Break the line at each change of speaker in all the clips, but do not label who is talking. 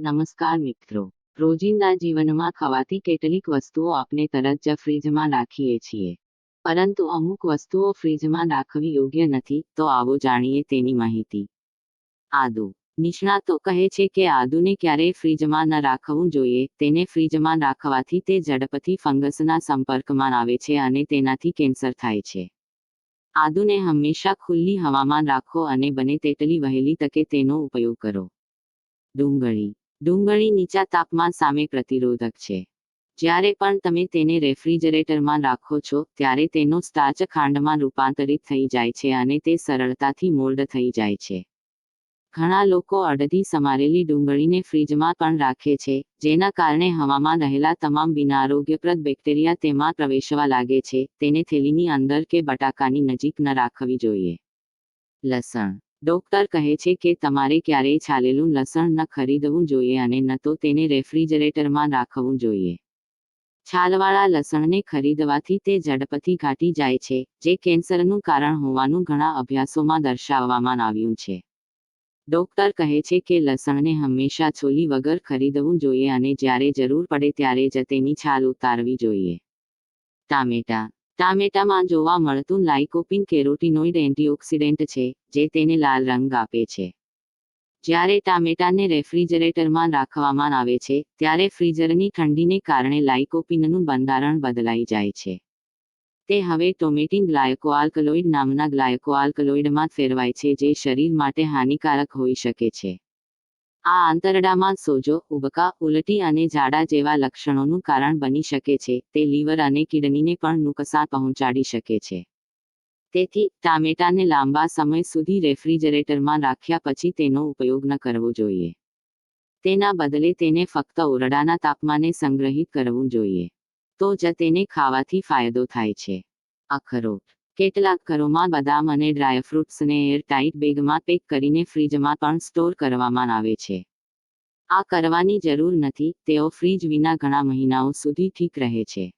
નમસ્કાર મિત્રો. રોજિંદા જીવનમાં ખવાતી કેટલીક વસ્તુઓ આપણે તરત જ ફ્રીજમાં રાખીએ છીએ. પરંતુ અમુક વસ્તુઓ ફ્રીજમાં રાખવી યોગ્ય નથી, તો આવો જાણીએ તેની માહિતી. આદુ. નિષ્ણાતો કહે છે કે આદુને ક્યારેય ફ્રીજમાં ન રાખવું જોઈએ, તેને ફ્રીજમાં રાખવાથી તે ઝડપથી ફંગસના સંપર્કમાં આવે છે અને તેનાથી કેન્સર થાય છે. આદુને હંમેશા ખુલ્લી હવામાં રાખો અને બને તેટલી વહેલી તકે તેનો ઉપયોગ કરો. ડુંગળી. ડુંગળી નીચા તાપમાન સામે પ્રતિરોધક છે. જ્યારે પણ તમે તેને રેફ્રિજરેટરમાં રાખો છો, ત્યારે તેનો સ્ટાર્ચ ખાંડમાં રૂપાંતરિત થઈ જાય છે અને તે સરળતાથી મોલ્ડ થઈ જાય છે. ઘણા લોકો અડધી સમારેલી ડુંગળીને ફ્રીજમાં પણ રાખે છે, જેના કારણે હવામાં રહેલા તમામ બિનઆરોગ્યપ્રદ બેક્ટેરિયા તેમાં પ્રવેશવા લાગે છે, તેને થેલીની અંદર કે બટાકાની નજીક ન રાખવી જોઈએ. લસણ ડોક્ટર કહે છે કે તમારે ક્યારેય છાલેલું લસણ ન ખરીદવું જોઈએ અને ન તો તેને રેફ્રિજરેટરમાં રાખવું જોઈએ. છાલવાળા લસણને ખરીદવાથી તે ઝડપથી ઘાટી જાય છે, જે કેન્સરનું કારણ હોવાનું ઘણા અભ્યાસોમાં દર્શાવવામાં આવ્યું છે. ડોક્ટર કહે છે કે લસણને હંમેશા છોલી વગર ખરીદવું જોઈએ અને જ્યારે જરૂર પડે ત્યારે જ તેની છાલ ઉતારવી જોઈએ. ટામેટા ટામેટામાં જોવા મળતું લાઇકોપિન કેરોટીનોઇડ એન્ટીઓક્સિડન્ટ છે, જે તેને લાલ રંગ આપે છે. જ્યારે ટામેટાને રેફ્રિજરેટરમાં રાખવામાં આવે છે, ત્યારે ફ્રીઝરની ઠંડીને કારણે લાઇકોપિનનું બંધારણ બદલાઈ જાય છે. તે હવે ટોમેટિન ગ્લાયકોઆલ્કલોઇડ નામના ગ્લાયકોઆલ્કલોઇડમાં ફેરવાય છે, જે શરીર માટે હાનિકારક હોઈ શકે છે. આ આંતરડામાં સોજો, ઉબકા, ઉલટી અને ઝાડા જેવા લક્ષણોનું કારણ બની શકે છે, તે લીવર અને કિડનીને પણ નુકસાન પહોંચાડી શકે છે. તેથી, ટામેટાને લાંબા સમય સુધી રેફ્રિજરેટરમાં રાખ્યા પછી તેનો ઉપયોગ ન કરવો જોઈએ. તેના બદલે તેને ફક્ત ઓરડાના તાપમાને સંગ્રહિત કરવું જોઈએ. તો જ તેને ખાવાથી ફાયદો થાય છે. અખરોટ કેટલાક ઘરોમાં બદામ અને ડ્રાયફ્રૂટ્સને એરટાઇટ બેગમાં પેક કરીને ફ્રીજમાં પણ સ્ટોર કરવામાં આવે છે. આ કરવાની જરૂર નથી, તેઓ ફ્રીજ વિના ઘણા મહિનાઓ સુધી ઠીક રહે છે.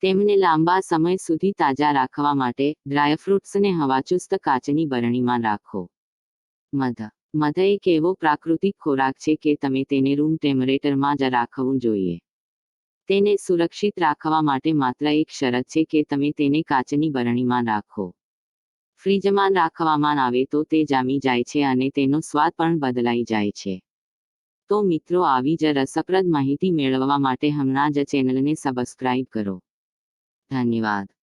તેમને લાંબા સમય સુધી તાજા રાખવા માટે ડ્રાયફ્રૂટ્સને હવાચુસ્ત કાચની બરણીમાં રાખો. મધ. મધ એક એવો પ્રાકૃતિક ખોરાક છે કે તમે તેને રૂમ ટેમ્પરેચરમાં જ રાખવું જોઈએ. તેને સુરક્ષિત રાખવા માટે માત્ર એક શરત છે કે તમે તેને કાચની બરણીમાં રાખો. ફ્રીજમાં રાખવામાં આવે તો તે જામી જાય છે અને તેનો સ્વાદ પણ બદલાઈ જાય છે. તો મિત્રો આવી જ રસપ્રદ માહિતી મેળવવા માટે હમણાં જ ચેનલને સબસ્ક્રાઇબ કરો. ધન્યવાદ.